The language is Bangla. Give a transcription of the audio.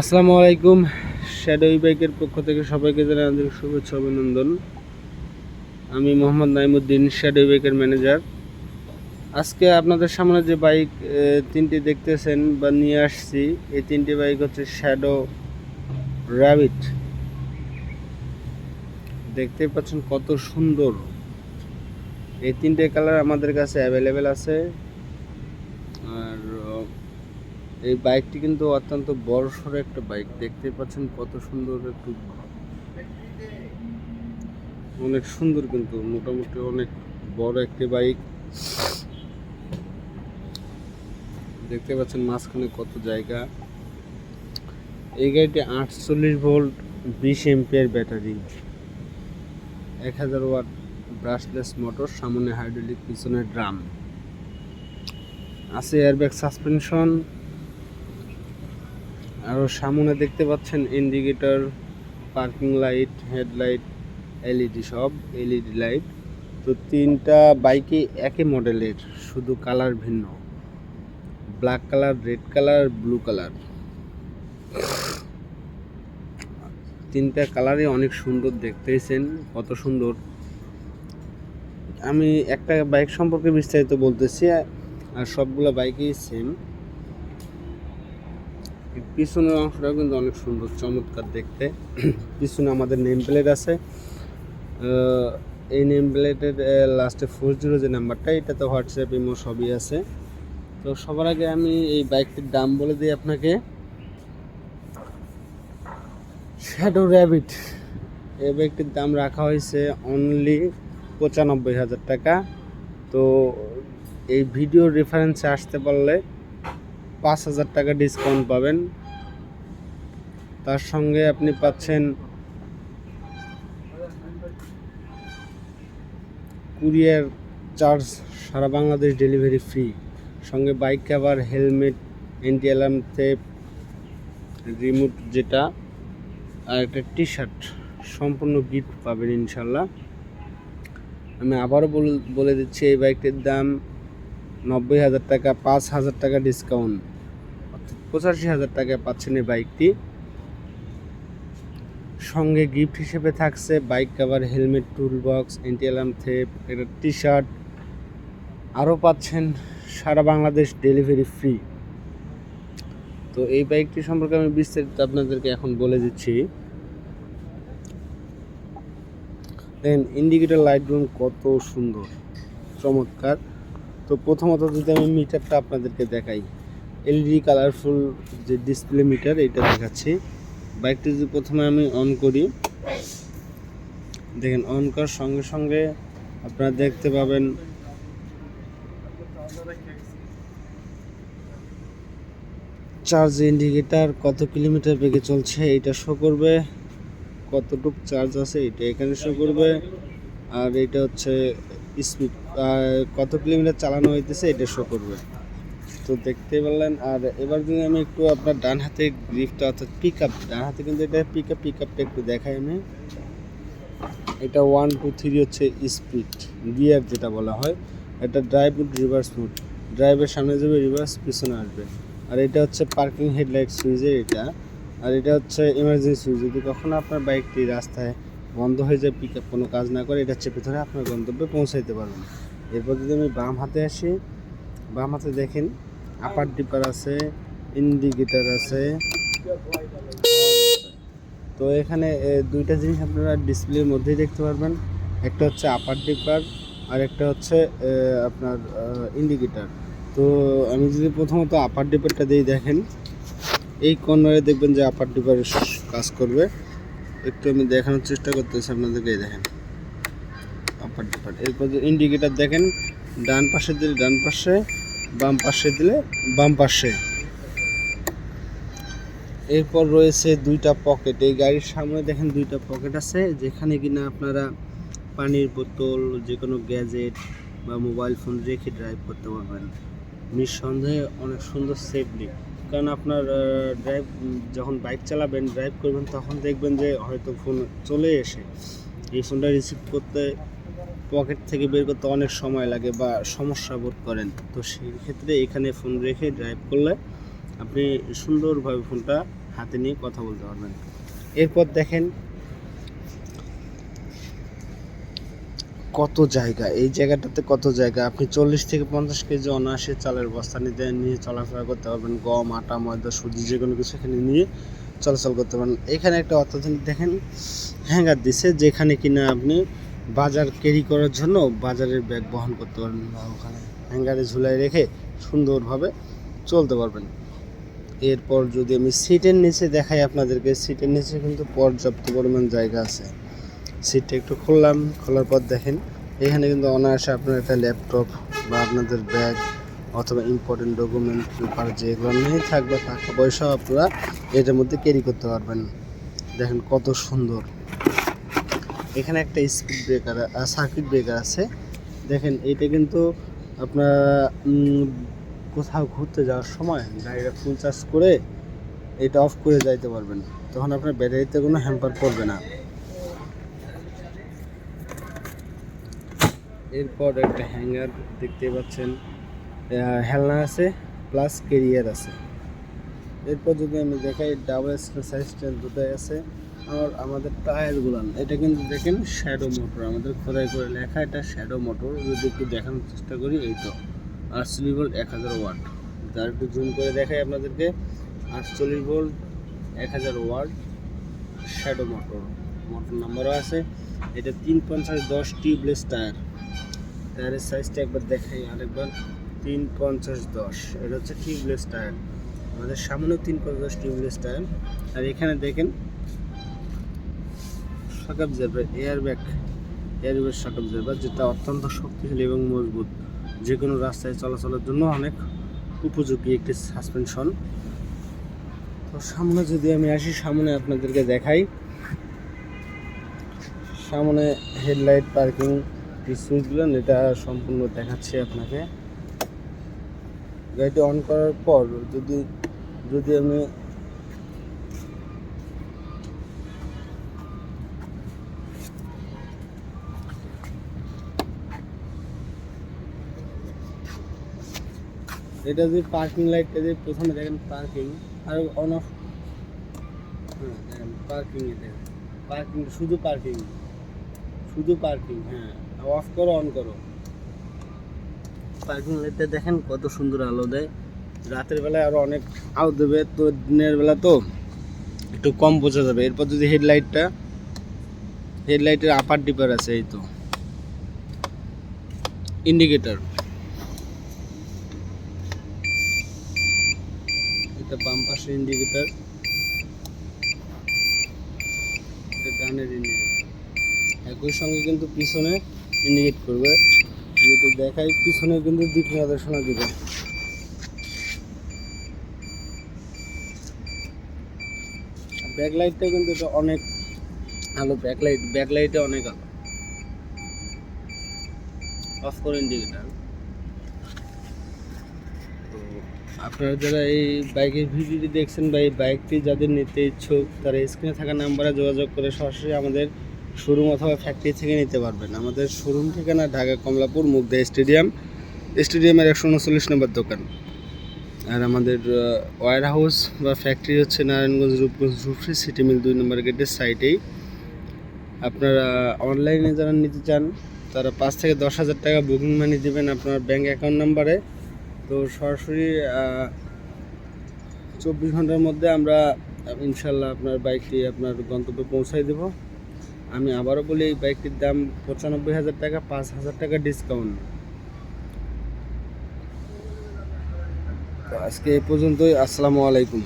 আসসালামু আলাইকুম। শ্যাডো বাইকের পক্ষ থেকে সবাইকে জানাই আন্তরিক শুভেচ্ছা, অভিনন্দন। আমি মোহাম্মদ নাইমুদ্দিন শ্যাডো বাইকের ম্যানেজার আজকে আপনাদের সামনে যে বাইক তিনটি দেখতেছেন বা নিয়ে আসছি, এই তিনটি বাইক হচ্ছে শ্যাডো র্যাবিট দেখতে পাচ্ছেন কত সুন্দর। এই তিনটে কালার আমাদের কাছে অ্যাভেলেবেল আছে। আর এই বাইকটি কিন্তু অত্যন্ত বড় সড়ো একটা বাইক। দেখতে পাচ্ছেন কত সুন্দর একটু অনেক সুন্দর কিন্তু, মোটামুটি অনেক বড় একটি বাইক। দেখতে পাচ্ছেন মাঝখানে কত জায়গা। এই গাড়িটি আটচল্লিশ ভোল্ট, বিশ এমপিয়ার ব্যাটারি। এক হাজার ওয়াট ব্রাশলেস মোটর সামনে হাইড্রোলিক পিছনে ড্রাম আছে এয়ারব্যাগ সাসপেনশন আরও সামনে দেখতে পাচ্ছেন indicator parking light headlight LED সব এলইডি লাইট তো তিনটা বাইকই একই মডেলের শুধু কালার ভিন্ন। Black colour red colour blue colour তিনটা কালারই অনেক সুন্দর দেখতেছেন, কত সুন্দর। আমি একটা বাইক সম্পর্কে বিস্তারিত বলতেছি, আর সবগুলো বাইকই সেম পিছনের অংশটা কিন্তু অনেক সুন্দর, চমৎকার দেখতে। পিছনে আমাদের নেম প্লেট আছে। এই নেম প্লেটের লাস্টে ফোর জিরো যে নাম্বারটা, এটা তো হোয়াটসঅ্যাপ ইমো সবই আছে। তো সবার আগে আমি এই বাইকটির দাম বলে দিই আপনাকে। শ্যাডো র্যাবিট এই বাইকটির দাম রাখা হয়েছে অনলি পঁচানব্বই হাজার টাকা। তো এই ভিডিও রেফারেন্সে আসতে পারলে পাঁচ হাজার টাকা ডিসকাউন্ট পাবেন। তার সঙ্গে আপনি পাচ্ছেন কুরিয়ার চার্জ সারা বাংলাদেশ ডেলিভারি ফ্রি সঙ্গে bike cover helmet anti alarm theft remote যেটা, আর একটা টি শার্ট সম্পূর্ণ গিফট পাবেন ইনশাল্লাহ আমি আবারও বল- দিচ্ছি, এই বাইকটির দাম নব্বই হাজার টাকা, পাঁচ হাজার টাকা ডিসকাউন্ট পঁচাশি হাজার টাকায় পাচ্ছেন এই বাইকটি। সঙ্গে গিফট হিসেবে থাকছে bike cover helmet tool box anti alarm theft একটা টি শার্ট আরও পাচ্ছেন সারা বাংলাদেশ ডেলিভারি ফ্রি তো এই বাইকটি সম্পর্কে আমি বিস্তারিত আপনাদেরকে এখন বলে দিচ্ছি। দেখেন ইন্ডিকেটর রুম কত সুন্দর, চমৎকার। তো প্রথমত যদি আমি মিটারটা আপনাদেরকে দেখাই। এলইডি কালারফুল যে ডিসপ্লে মিটার এটা দেখাচ্ছি। বাইকটি যদি প্রথমে আমি অন করি, দেখেন অন করার সঙ্গে সঙ্গে আপনারা দেখতে পাবেন চার্জ ইন্ডিকেটার কত কিলোমিটার বেগে চলছে এটা শো করবে। কতটুক চার্জ আছে এটা এখানে শো করবে। আর এটা হচ্ছে স্পিড কত কিলোমিটার চালানো হইতেছে এটা শো করবে। তো দেখতে পারলেন আর এবার যদি আমি একটু আপনার ডান হাতে গ্রিফটা অর্থাৎ পিক আপ ডান হাতে কিন্তু এটা পিক আপ পিক আপটা একটু দেখাই আমি। এটা ওয়ান টু থ্রি হচ্ছে স্পিড গিয়ার যেটা বলা হয়। এটা ড্রাইভ রিভার্স মুড ড্রাইভের সামনে যাবে রিভার্স পিছনে আসবে। আর এটা হচ্ছে পার্কিং হেডলাইট সুইচের এটা। আর এটা হচ্ছে এমার্জেন্সি সুইচ যদি কখনো আপনার বাইকটি রাস্তায় বন্ধ হয়ে যায় পিক আপ কোনো কাজ না করে, এটা চেপে ধরে আপনার গন্তব্যে পৌঁছাইতে পারবেন। এরপর যদি আমি বাম হাতে আসি, বাম হাতে দেখেন আপার ডিপার আছে ইন্ডিকেটার আছে। তো এখানে দুইটা জিনিস আপনারা ডিসপ্লের মধ্যেই দেখতে পারবেন। একটা হচ্ছে আপার ডিপার, আর একটা হচ্ছে আপনার ইন্ডিকেটার তো আমি যদি প্রথমত আপার ডিপারটা দিয়ে দেখেন, এই কর্নারে দেখবেন যে আপার ডিপার কাজ করবে। একটু আমি দেখানোর চেষ্টা করতেছি আপনাদেরকে দেখেন। আপার ডিপার, এরপর ইন্ডিকেটার দেখেন, ডান পাশে দিলে, ডান পাশে বাম পাশে দিলে বাম পাশে। এরপর রয়েছে দুইটা পকেট। এই গাড়ির সামনে দেখেন দুইটা পকেট আছে, যেখানে কিনা আপনারা পানির বোতল যে কোনো গ্যাজেট বা মোবাইল ফোন রেখে ড্রাইভ করতে পারবেন। নিঃসন্দেহে অনেক সুন্দর সেফলি কারণ আপনার ড্রাইভ যখন বাইক চালাবেন ড্রাইভ করবেন, তখন দেখবেন যে হয়তো ফোন চলে এসে। এই ফোনটা রিসিভ করতে পকেট থেকে বের করতে অনেক সময় লাগে বা সমস্যা বোধ করেন। তো সেই ক্ষেত্রে এখানে ফোন রেখে ড্রাইভ করলে আপনি সুন্দরভাবে ফোনটা হাতে নিয়ে কথা বলতে পারবেন। এরপর দেখেন কত জায়গা, এই জায়গাটাতে কত জায়গা? আপনি চল্লিশ থেকে পঞ্চাশ কেজি অনায়াসে চালের বস্তা নিতে, নিয়ে চলাফেরা করতে পারবেন। গম, আটা, ময়দা, সুজি, যে কোনো কিছু এখানে নিয়ে চলাচল করতে পারেন এখানে একটা অত্যাধুনিক দেখেন হ্যাঙ্গার দিছে, যেখানে কিনা আপনি বাজার ক্যারি করার জন্য বাজারের ব্যাগ বহন করতে পারবেন বা ওখানে হ্যাঙ্গারে ঝুলাই রেখে সুন্দরভাবে চলতে পারবেন। এরপর যদি আমি সিটের নিচে দেখাই আপনাদেরকে, সিটের নিচে কিন্তু পর্যাপ্ত পরিমাণ জায়গা আছে। সিটটা একটু খুললাম, খোলার পর দেখেন, এখানে কিন্তু অনায়াসে আপনার একটা ল্যাপটপ বা আপনাদের ব্যাগ অথবা ইম্পর্টেন্ট ডকুমেন্ট পেপার যেগুলো নিয়ে থাকবে, টাকা পয়সাও আপনারা এটার মধ্যে ক্যারি করতে পারবেন। দেখেন কত সুন্দর। এখানে একটা স্পিড ব্রেকার সার্কিট ব্রেকার আছে। দেখেন এটা কিন্তু আপনারা কোথাও ঘুরতে যাওয়ার সময় গাড়িটা ফুল চার্জ করে এটা অফ করে যাইতে পারবেন। তখন আপনার ব্যাটারিতে কোনো হ্যাম্পার পড়বে না। এরপর একটা হ্যাঙ্গার দেখতে পাচ্ছেন। হেলনা আছে প্লাস কেরিয়ার আছে। এরপর যদি আমি দেখাই ডাবল সাইজ দুটাই আছে। আর আমাদের টায়ারগুলো এটা কিন্তু দেখেন শ্যাডো মোটর আমাদের খোদাই করে লেখা এটা শ্যাডো মোটর যদি একটু দেখানোর চেষ্টা করি, এই তো, আটচল্লিশ ভোল্ট এক হাজার ওয়াট তার একটু জুম করে দেখাই আপনাদেরকে, আটচল্লিশ ভোল্ট এক হাজার ওয়াট শ্যাডো মোটর মোটর নাম্বারও আছে। এটা তিন পঞ্চাশ দশ টিউবলেস টায়ার টায়ারের সাইজটা একবার দেখাই আরেকবার। তিন পঞ্চাশ দশ, এটা হচ্ছে টিউবলেস টায়ার আমাদের সামনেও তিন পঞ্চাশ টিউবলেস টায়ার আর এখানে দেখেন shock absorber air bag air bag shock absorber যেটা অত্যন্ত শক্তিশালী এবং মজবুত যে কোনো রাস্তায় চলাচলের জন্য অনেক উপযোগী একটি সাসপেনশন তো সামনে যদি আমি আসি, সামনে আপনাদেরকে দেখাই। সামনে হেডলাইট পার্কিং সুইচগুলো এটা সম্পূর্ণ দেখাচ্ছি আপনাকে। গাড়িটি অন করার পর যদি যদি আমি এটা যদি পার্কিং লাইটটা যদি প্রথমে দেখেন পার্কিং আর অন অফ হ্যাঁ দেখেন পার্কিং এ দেখেন। পার্কিং শুধু পার্কিং শুধু পার্কিং হ্যাঁ অফ করো অন করো। পার্কিং লাইটটা দেখেন কত সুন্দর আলো দেয়। রাতের বেলায় আরও অনেক আলো দেবে, তো দিনের বেলা তো একটু কম বোঝা যাবে। এরপর যদি হেডলাইটটা হেডলাইটের আপার ডিপার আছে, এই তো। ইন্ডিকেটর এটা বাম পাশে ইন্ডিকেটর এটা ডানের ইন্ডিকেটর একই সঙ্গে কিন্তু পিছনে ইন্ডিকেট করবে। যদি দেখাই, পিছনে কিন্তু দিক নির্দেশনা দিবে। ব্যাকলাইটটা কিন্তু এটা অনেক আলো ব্যাকলাইট ব্যাকলাইটে অনেক আলো অফ করে ইন্ডিকেটার তো আপনারা যারা এই বাইকের ভিডিওটি দেখছেন বা এই বাইকটি যাদের নিতে ইচ্ছুক, তারা স্ক্রিনে থাকা নাম্বারে যোগাযোগ করে সরাসরি আমাদের শোরুম অথবা ফ্যাক্টরি থেকে নিতে পারবেন। আমাদের শোরুম ঠিকানা ঢাকা কমলাপুর মুগদা স্টেডিয়াম। স্টেডিয়ামের একশো উনচল্লিশ নম্বর দোকান। আর আমাদের ওয়ার হাউস বা ফ্যাক্টরি হচ্ছে নারায়ণগঞ্জ রূপগঞ্জ রুফরি সিটি মিল দুই নম্বর গেটের সাইটেই আপনারা অনলাইনে যারা নিতে চান, তারা পাঁচ থেকে দশ হাজার টাকা বুকিং মানি দেবেন আপনার ব্যাঙ্ক অ্যাকাউন্ট নাম্বারে তো সরাসরি চব্বিশ ঘণ্টার মধ্যে আমরা ইনশাল্লাহ আপনার বাইকটি আপনার গন্তব্যে পৌঁছাই দেব। আমি আবারও বলি, এই বাইকটির দাম পঁচানব্বই হাজার টাকা, পাঁচ হাজার টাকা ডিসকাউন্ট আজকে এই পর্যন্তই, আসসালামু আলাইকুম।